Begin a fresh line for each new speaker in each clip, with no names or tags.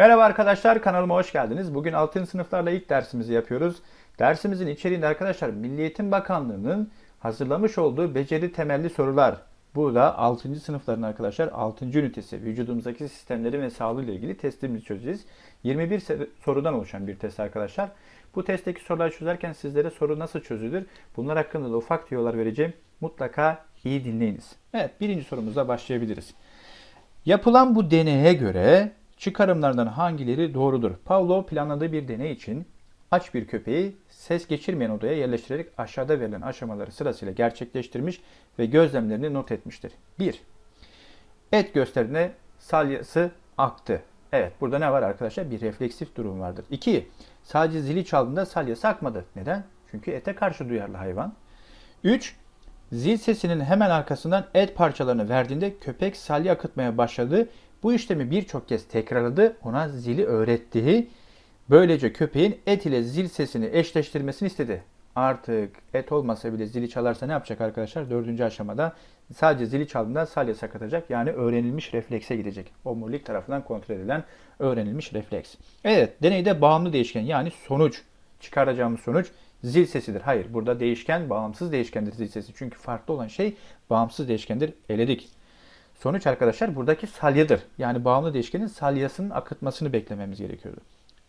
Merhaba arkadaşlar kanalıma hoş geldiniz. Bugün 6. sınıflarla ilk dersimizi yapıyoruz. Dersimizin içeriğinde arkadaşlar Milli Eğitim Bakanlığı'nın hazırlamış olduğu beceri temelli sorular. Burada 6. sınıfların arkadaşlar 6. ünitesi vücudumuzdaki sistemleri ve sağlığı ile ilgili testimizi çözeceğiz. 21 se- sorudan oluşan bir test arkadaşlar. Bu testteki soruları çözerken sizlere soru nasıl çözülür? Bunlar hakkında da ufak tüyolar vereceğim. Mutlaka iyi dinleyiniz. Evet birinci sorumuzla başlayabiliriz. Yapılan bu deneye göre çıkarımlardan hangileri doğrudur? Pavlov planladığı bir deney için aç bir köpeği ses geçirmeyen odaya yerleştirerek aşağıda verilen aşamaları sırasıyla gerçekleştirmiş ve gözlemlerini not etmiştir. 1. Et gösterdiğinde salyası aktı. Evet burada ne var arkadaşlar? Bir refleksif durum vardır. 2. Sadece zili çaldığında salyası akmadı. Neden? Çünkü ete karşı duyarlı hayvan. 3. Zil sesinin hemen arkasından et parçalarını verdiğinde köpek salya akıtmaya başladı. Bu işlemi birçok kez tekrarladı. Ona zili öğretti. Böylece köpeğin et ile zil sesini eşleştirmesini istedi. Artık et olmasa bile zili çalarsa ne yapacak arkadaşlar? Dördüncü aşamada sadece zili çaldığında salya sakatacak. Yani öğrenilmiş reflekse gidecek. Omurilik tarafından kontrol edilen öğrenilmiş refleks. Evet deneyde bağımlı değişken yani sonuç çıkaracağımız sonuç zil sesidir. Hayır burada değişken bağımsız değişkendir zil sesi. Çünkü farklı olan şey bağımsız değişkendir. Eledik. Sonuç arkadaşlar buradaki salyadır. Yani bağımlı değişkenin salyasının akıtmasını beklememiz gerekiyordu.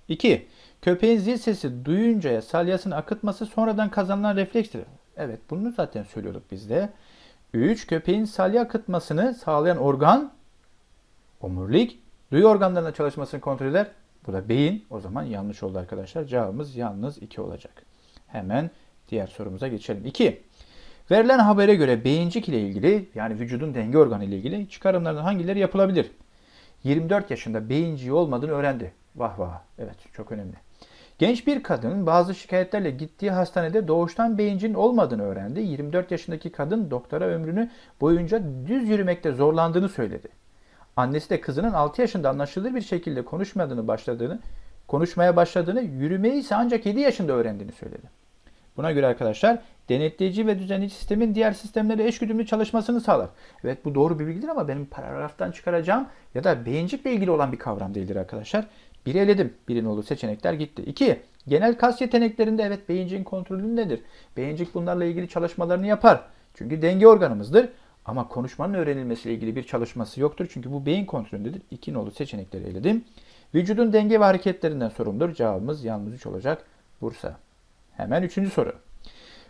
2. Köpeğin zil sesi duyuncaya salyasını akıtması sonradan kazanılan reflekstir. Evet bunu zaten söylüyorduk biz de. 3. Köpeğin salya akıtmasını sağlayan organ omurilik. Duyu organlarına çalışmasını kontrol eder. Bu da beyin. O zaman yanlış oldu arkadaşlar. Cevabımız yalnız 2 olacak. Hemen diğer sorumuza geçelim. 2. Verilen habere göre beyincik ile ilgili yani vücudun denge organı ile ilgili çıkarımlardan hangileri yapılabilir? 24 yaşında beyinciği olmadığını öğrendi. Vah vah. Evet çok önemli. Genç bir kadın bazı şikayetlerle gittiği hastanede doğuştan beyincin olmadığını öğrendi. 24 yaşındaki kadın doktora ömrünü boyunca düz yürümekte zorlandığını söyledi. Annesi de kızının 6 yaşında anlaşılır bir şekilde konuşmadığını başladığını, konuşmaya başladığını, yürümeyi ise ancak 7 yaşında öğrendiğini söyledi. Buna göre arkadaşlar denetleyici ve düzenleyici sistemin diğer sistemlere eşgüdümlü çalışmasını sağlar. Evet bu doğru bir bilgidir ama benim paragraftan çıkaracağım ya da beyincikle ilgili olan bir kavram değildir arkadaşlar. Biri eledim. Birinin olduğu seçenekler gitti. İki, genel kas yeteneklerinde evet beyinciğin kontrolündedir. Beyincik bunlarla ilgili çalışmalarını yapar. Çünkü denge organımızdır. Ama konuşmanın öğrenilmesiyle ilgili bir çalışması yoktur. Çünkü bu beyin kontrolündedir. İki nolu seçenekleri eledim. Vücudun denge ve hareketlerinden sorumludur. Cevabımız yalnız 3 olacak. Bursa. Hemen üçüncü soru.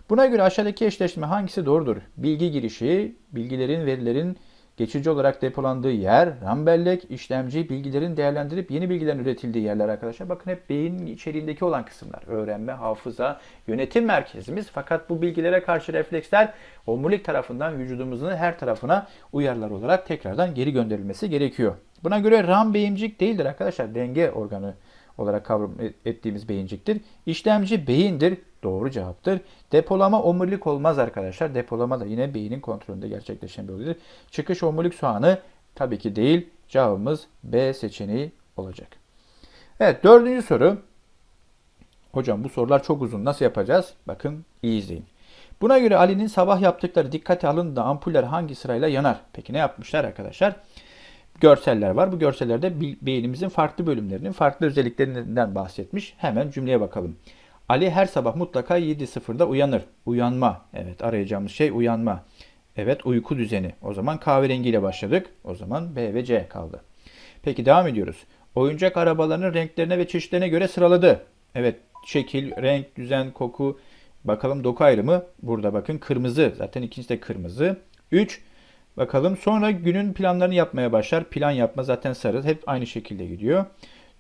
Buna göre aşağıdaki eşleşme hangisi doğrudur? Bilgi girişi, bilgilerin, verilerin geçici olarak depolandığı yer, RAM bellek, işlemci, bilgilerin değerlendirip yeni bilgilerin üretildiği yerler arkadaşlar. Bakın hep beynin içeriğindeki olan kısımlar. Öğrenme, hafıza, yönetim merkezimiz. Fakat bu bilgilere karşı refleksler omurilik tarafından vücudumuzun her tarafına uyarılar olarak tekrardan geri gönderilmesi gerekiyor. Buna göre RAM beyincik değildir arkadaşlar. Denge organı olarak kavram ettiğimiz beyinciktir. İşlemci beyindir. Doğru cevaptır. Depolama omurilik olmaz arkadaşlar. Depolama da yine beynin kontrolünde gerçekleşen bir olaydır. Çıkış omurilik soğanı tabii ki değil. Cevabımız B seçeneği olacak. Evet dördüncü soru. Hocam bu sorular çok uzun. Nasıl yapacağız? Bakın iyi izleyin. Buna göre Ali'nin sabah yaptıkları dikkate alındığında ampuller hangi sırayla yanar? Peki ne yapmışlar arkadaşlar? Görseller var. Bu görsellerde beynimizin farklı bölümlerinin farklı özelliklerinden bahsetmiş. Hemen cümleye bakalım. Ali her sabah mutlaka 7.00'da uyanır. Uyanma. Evet arayacağımız şey uyanma. Evet uyku düzeni. O zaman kahverengiyle başladık. O zaman B ve C kaldı. Peki devam ediyoruz. Oyuncak arabalarının renklerine ve çeşitlerine göre sıraladı. Evet şekil, renk, düzen, koku. Bakalım doku ayrımı. Burada bakın kırmızı. Zaten ikincisi de kırmızı. 3. Bakalım sonra günün planlarını yapmaya başlar. Plan yapma zaten sarı. Hep aynı şekilde gidiyor.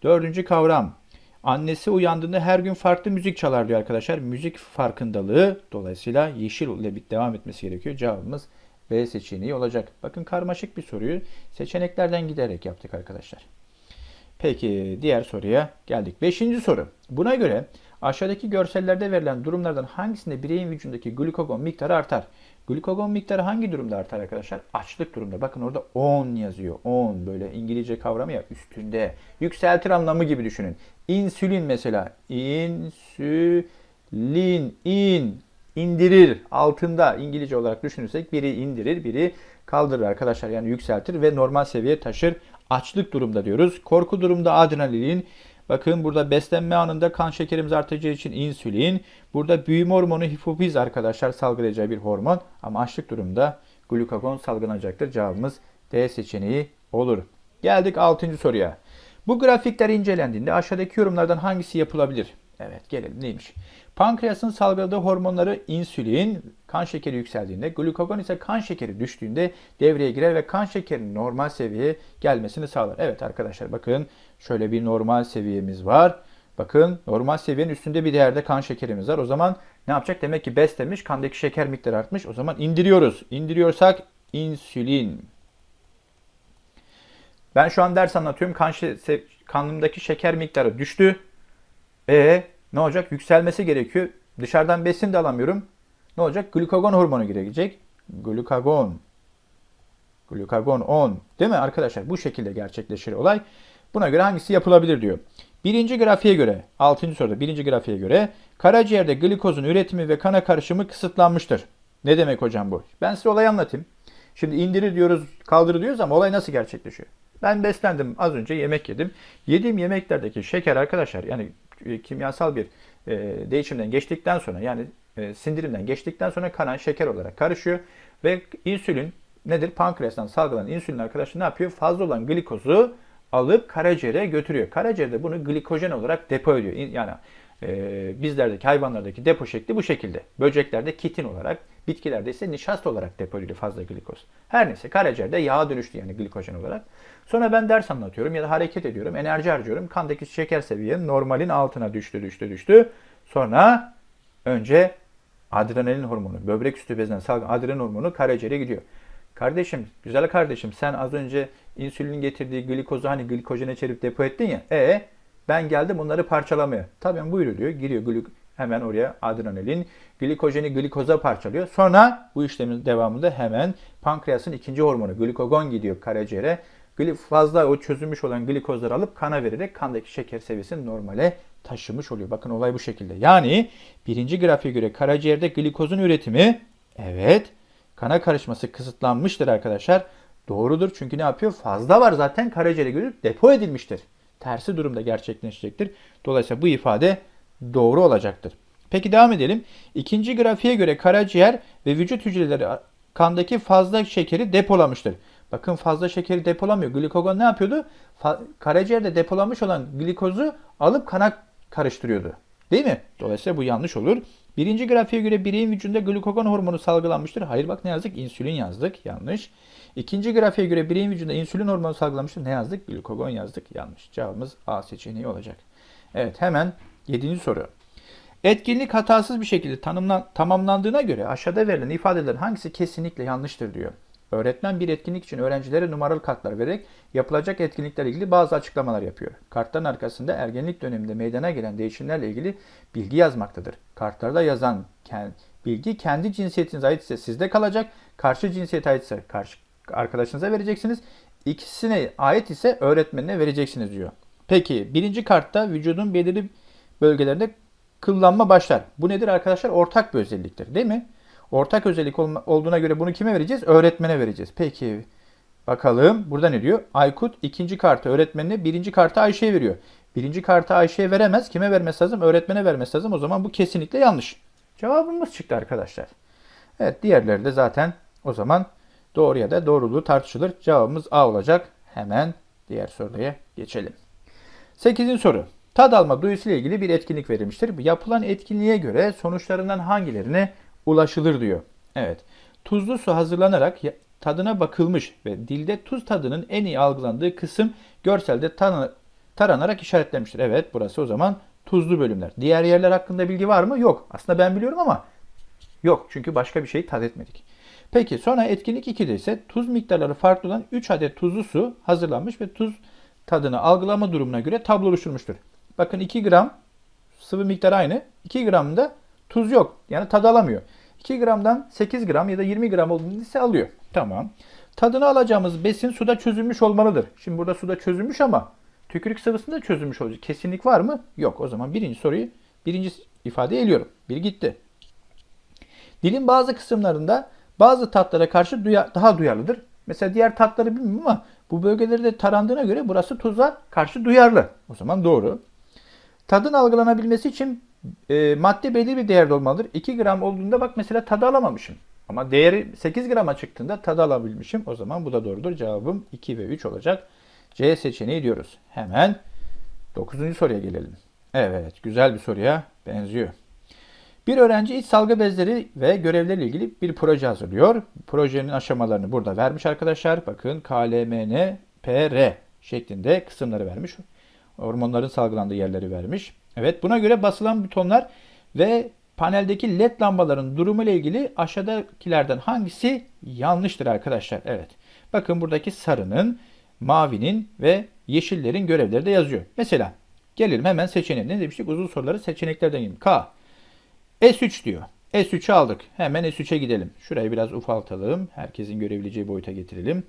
Dördüncü kavram. Annesi uyandığında her gün farklı müzik çalar diyor arkadaşlar. Müzik farkındalığı dolayısıyla yeşil ile devam etmesi gerekiyor. Cevabımız B seçeneği olacak. Bakın karmaşık bir soruyu seçeneklerden giderek yaptık arkadaşlar. Peki diğer soruya geldik. Beşinci soru. Buna göre aşağıdaki görsellerde verilen durumlardan hangisinde bireyin vücudundaki glukagon miktarı artar? Glukagon miktarı hangi durumda artar arkadaşlar? Açlık durumda. Bakın orada 10 yazıyor. 10 böyle İngilizce kavramı ya üstünde. Yükseltir anlamı gibi düşünün. İnsülin mesela. İnsülin. in indirir. Altında İngilizce olarak düşünürsek biri indirir, biri kaldırır arkadaşlar. Yani yükseltir ve normal seviyeye taşır. açlık durumda diyoruz. Korku durumda adrenalin. Bakın burada beslenme anında kan şekerimiz artacağı için insülin. Burada büyüme hormonu hipofiz arkadaşlar salgılayacağı bir hormon. Ama açlık durumda glukagon salgılanacaktır. Cevabımız D seçeneği olur. Geldik 6. soruya. Bu grafikler incelendiğinde aşağıdaki yorumlardan hangisi yapılabilir? Evet gelelim neymiş? Pankreasın salgıladığı hormonları insülin, kan şekeri yükseldiğinde, glukagon ise kan şekeri düştüğünde devreye girer ve kan şekerinin normal seviyeye gelmesini sağlar. Evet arkadaşlar bakın şöyle bir normal seviyemiz var. Bakın normal seviyenin üstünde bir değerde kan şekerimiz var. O zaman ne yapacak? Demek ki beslemiş, kandaki şeker miktarı artmış. O zaman indiriyoruz. İndiriyorsak insülin. Ben şu an ders anlatıyorum. Kan şe- kanımdaki şeker miktarı düştü. E ne olacak? Yükselmesi gerekiyor. Dışarıdan besin de alamıyorum. Ne olacak? Glukagon hormonu girecek. Glukagon. Glukagon 10. Değil mi arkadaşlar? Bu şekilde gerçekleşir olay. Buna göre hangisi yapılabilir diyor. Birinci grafiğe göre, 6. soruda birinci grafiğe göre karaciğerde glikozun üretimi ve kana karışımı kısıtlanmıştır. Ne demek hocam bu? Ben size olayı anlatayım. Şimdi indirir diyoruz, kaldırır diyoruz ama olay nasıl gerçekleşiyor? Ben beslendim, az önce yemek yedim. Yediğim yemeklerdeki şeker arkadaşlar yani e, kimyasal bir e, değişimden geçtikten sonra yani e, sindirimden geçtikten sonra kana şeker olarak karışıyor ve insülin nedir? Pankreastan salgılanan insülin arkadaşlar ne yapıyor? Fazla olan glikozu alıp karaciğere götürüyor. Karaciğerde bunu glikojen olarak depo ediyor. Yani e, bizlerdeki hayvanlardaki depo şekli bu şekilde. Böceklerde kitin olarak, bitkilerde ise nişasta olarak depo ediliyor fazla glikoz. Her neyse karaciğerde yağa dönüştü yani glikojen olarak. Sonra ben ders anlatıyorum ya da hareket ediyorum, enerji harcıyorum. Kandaki şeker seviyem normalin altına düştü, düştü, düştü. Sonra önce adrenalin hormonu, böbrek üstü bezinden salgılanan adrenalin hormonu karaciğere gidiyor. Kardeşim, güzel kardeşim sen az önce insülinin getirdiği glikozu hani glikojene çevirip depo ettin ya. E ben geldim onları parçalamaya. Tabii buyur diyor. Giriyor glik hemen oraya adrenalin glikojeni glikoza parçalıyor. Sonra bu işlemin devamında hemen pankreasın ikinci hormonu glikogon gidiyor karaciğere. Fazla o çözülmüş olan glikozları alıp kana vererek kandaki şeker seviyesini normale taşımış oluyor. Bakın olay bu şekilde. Yani birinci grafiğe göre karaciğerde glikozun üretimi evet kana karışması kısıtlanmıştır arkadaşlar. Doğrudur çünkü ne yapıyor? Fazla var zaten karaciğere göre depo edilmiştir. Tersi durumda gerçekleşecektir. Dolayısıyla bu ifade doğru olacaktır. Peki devam edelim. İkinci grafiğe göre karaciğer ve vücut hücreleri kandaki fazla şekeri depolamıştır. Bakın fazla şekeri depolamıyor. Glikogon ne yapıyordu? Fa- karaciğerde depolanmış olan glikozu alıp kana karıştırıyordu. Değil mi? Dolayısıyla bu yanlış olur. Birinci grafiğe göre bireyin vücudunda glukagon hormonu salgılanmıştır. Hayır bak ne yazdık? İnsülin yazdık. Yanlış. İkinci grafiğe göre bireyin vücudunda insülin hormonu salgılanmıştır. Ne yazdık? Glukagon yazdık. Yanlış. Cevabımız A seçeneği olacak. Evet hemen yedinci soru. Etkinlik hatasız bir şekilde tanımlan, tamamlandığına göre aşağıda verilen ifadelerin hangisi kesinlikle yanlıştır diyor. Öğretmen bir etkinlik için öğrencilere numaralı kartlar vererek yapılacak etkinliklerle ilgili bazı açıklamalar yapıyor. Kartların arkasında ergenlik döneminde meydana gelen değişimlerle ilgili bilgi yazmaktadır. Kartlarda yazan bilgi kendi cinsiyetinize ait ise sizde kalacak, karşı cinsiyete ait ise karşı arkadaşınıza vereceksiniz. İkisine ait ise öğretmenine vereceksiniz diyor. Peki birinci kartta vücudun belirli bölgelerinde kıllanma başlar. Bu nedir arkadaşlar? Ortak bir özelliktir değil mi? Ortak özellik olduğuna göre bunu kime vereceğiz? Öğretmene vereceğiz. Peki bakalım burada ne diyor? Aykut ikinci kartı öğretmenine birinci kartı Ayşe'ye veriyor. Birinci kartı Ayşe'ye veremez. Kime vermesi lazım? Öğretmene vermesi lazım. O zaman bu kesinlikle yanlış. Cevabımız çıktı arkadaşlar. Evet diğerleri de zaten o zaman doğru ya da doğruluğu tartışılır. Cevabımız A olacak. Hemen diğer soruya geçelim. 8. soru. Tad alma duyusu ile ilgili bir etkinlik verilmiştir. Yapılan etkinliğe göre sonuçlarından hangilerine ulaşılır diyor. Evet. Tuzlu su hazırlanarak tadına bakılmış ve dilde tuz tadının en iyi algılandığı kısım görselde taranarak işaretlenmiştir. Evet burası o zaman tuzlu bölümler. Diğer yerler hakkında bilgi var mı? Yok. Aslında ben biliyorum ama yok. Çünkü başka bir şey tad etmedik. Peki sonra etkinlik 2'de ise tuz miktarları farklı olan 3 adet tuzlu su hazırlanmış ve tuz tadını algılama durumuna göre tablo oluşturmuştur. Bakın 2 gram sıvı miktarı aynı. 2 gramda tuz yok. Yani tadı alamıyor. 2 gramdan 8 gram ya da 20 gram olduğunu ise alıyor. Tamam. Tadını alacağımız besin suda çözülmüş olmalıdır. Şimdi burada suda çözülmüş ama tükürük sıvısında çözülmüş olacak. Kesinlik var mı? Yok. O zaman birinci soruyu birinci ifadeye eliyorum. Bir gitti. Dilin bazı kısımlarında bazı tatlara karşı duya, daha duyarlıdır. Mesela diğer tatları bilmiyorum ama Bu bölgeleri de tarandığına göre burası tuza karşı duyarlı. O zaman doğru. Tadın algılanabilmesi için e, madde belli bir değerde olmalıdır. 2 gram olduğunda bak mesela tadı alamamışım. Ama değeri 8 grama çıktığında tadı alabilmişim. O zaman bu da doğrudur. Cevabım 2 ve 3 olacak. C seçeneği diyoruz. Hemen 9. soruya gelelim. Evet, güzel bir soruya benziyor. Bir öğrenci iç salgı bezleri ve görevleriyle ilgili bir proje hazırlıyor. Projenin aşamalarını burada vermiş arkadaşlar. Bakın KLMN, şeklinde kısımları vermiş. Hormonların salgılandığı yerleri vermiş. Evet buna göre basılan butonlar ve paneldeki led lambaların durumu ile ilgili aşağıdakilerden hangisi yanlıştır arkadaşlar? Evet. Bakın buradaki sarının, mavinin ve yeşillerin görevleri de yazıyor. Mesela gelelim hemen seçeneğine. Ne demiştik? Uzun soruları seçeneklerden gidelim. K. S3 diyor. S3'ü aldık. Hemen S3'e gidelim. Şurayı biraz ufaltalım. Herkesin görebileceği boyuta getirelim.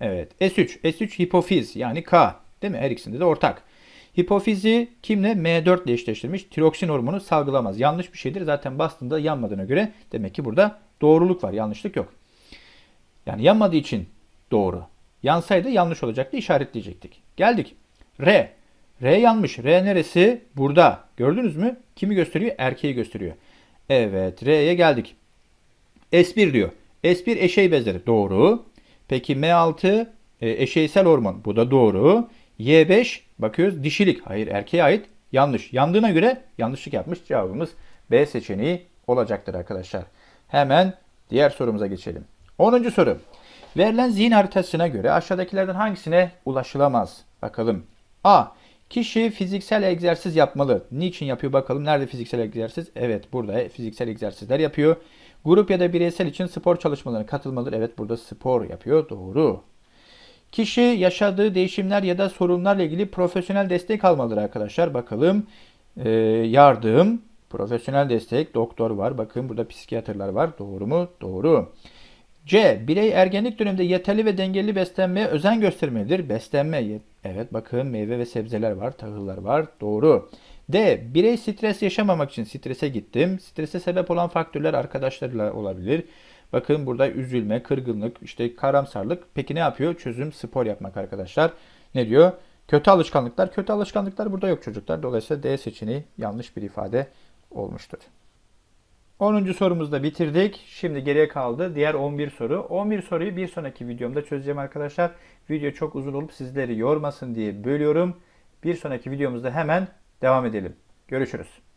Evet. S3. S3 hipofiz yani K. Değil mi? Her ikisinde de ortak. Hipofizi kimle? M4 ile eşleştirmiş. Tiroksin hormonu salgılamaz. Yanlış bir şeydir. Zaten bastığında yanmadığına göre demek ki burada doğruluk var. Yanlışlık yok. Yani yanmadığı için doğru. Yansaydı yanlış olacaktı. işaretleyecektik. Geldik. R. R yanlış. R neresi? Burada. Gördünüz mü? Kimi gösteriyor? Erkeği gösteriyor. Evet. R'ye geldik. S1 diyor. S1 eşey bezleri. Doğru. Peki M6 e, eşeysel hormon. Bu da doğru. Y5 bakıyoruz dişilik. Hayır erkeğe ait. Yanlış. Yandığına göre yanlışlık yapmış. Cevabımız B seçeneği olacaktır arkadaşlar. Hemen diğer sorumuza geçelim. 10. soru. Verilen zihin haritasına göre aşağıdakilerden hangisine ulaşılamaz? Bakalım. A. Kişi fiziksel egzersiz yapmalı. Niçin yapıyor bakalım? Nerede fiziksel egzersiz? Evet burada fiziksel egzersizler yapıyor. Grup ya da bireysel için spor çalışmalarına katılmalıdır. Evet burada spor yapıyor. Doğru. Kişi yaşadığı değişimler ya da sorunlarla ilgili profesyonel destek almalıdır arkadaşlar. Bakalım. Ee, yardım, profesyonel destek, doktor var. Bakın burada psikiyatrlar var. Doğru mu? Doğru. C. Birey ergenlik döneminde yeterli ve dengeli beslenmeye özen göstermelidir. Beslenme. Evet bakın meyve ve sebzeler var, tahıllar var. Doğru. D. Birey stres yaşamamak için strese gittim. Strese sebep olan faktörler arkadaşlarıyla olabilir. Bakın burada üzülme, kırgınlık, işte karamsarlık. Peki ne yapıyor? Çözüm spor yapmak arkadaşlar. Ne diyor? Kötü alışkanlıklar. Kötü alışkanlıklar burada yok çocuklar. Dolayısıyla D seçeneği yanlış bir ifade olmuştur. 10. sorumuzu da bitirdik. Şimdi geriye kaldı diğer 11 soru. 11 soruyu bir sonraki videomda çözeceğim arkadaşlar. Video çok uzun olup sizleri yormasın diye bölüyorum. Bir sonraki videomuzda hemen devam edelim. Görüşürüz.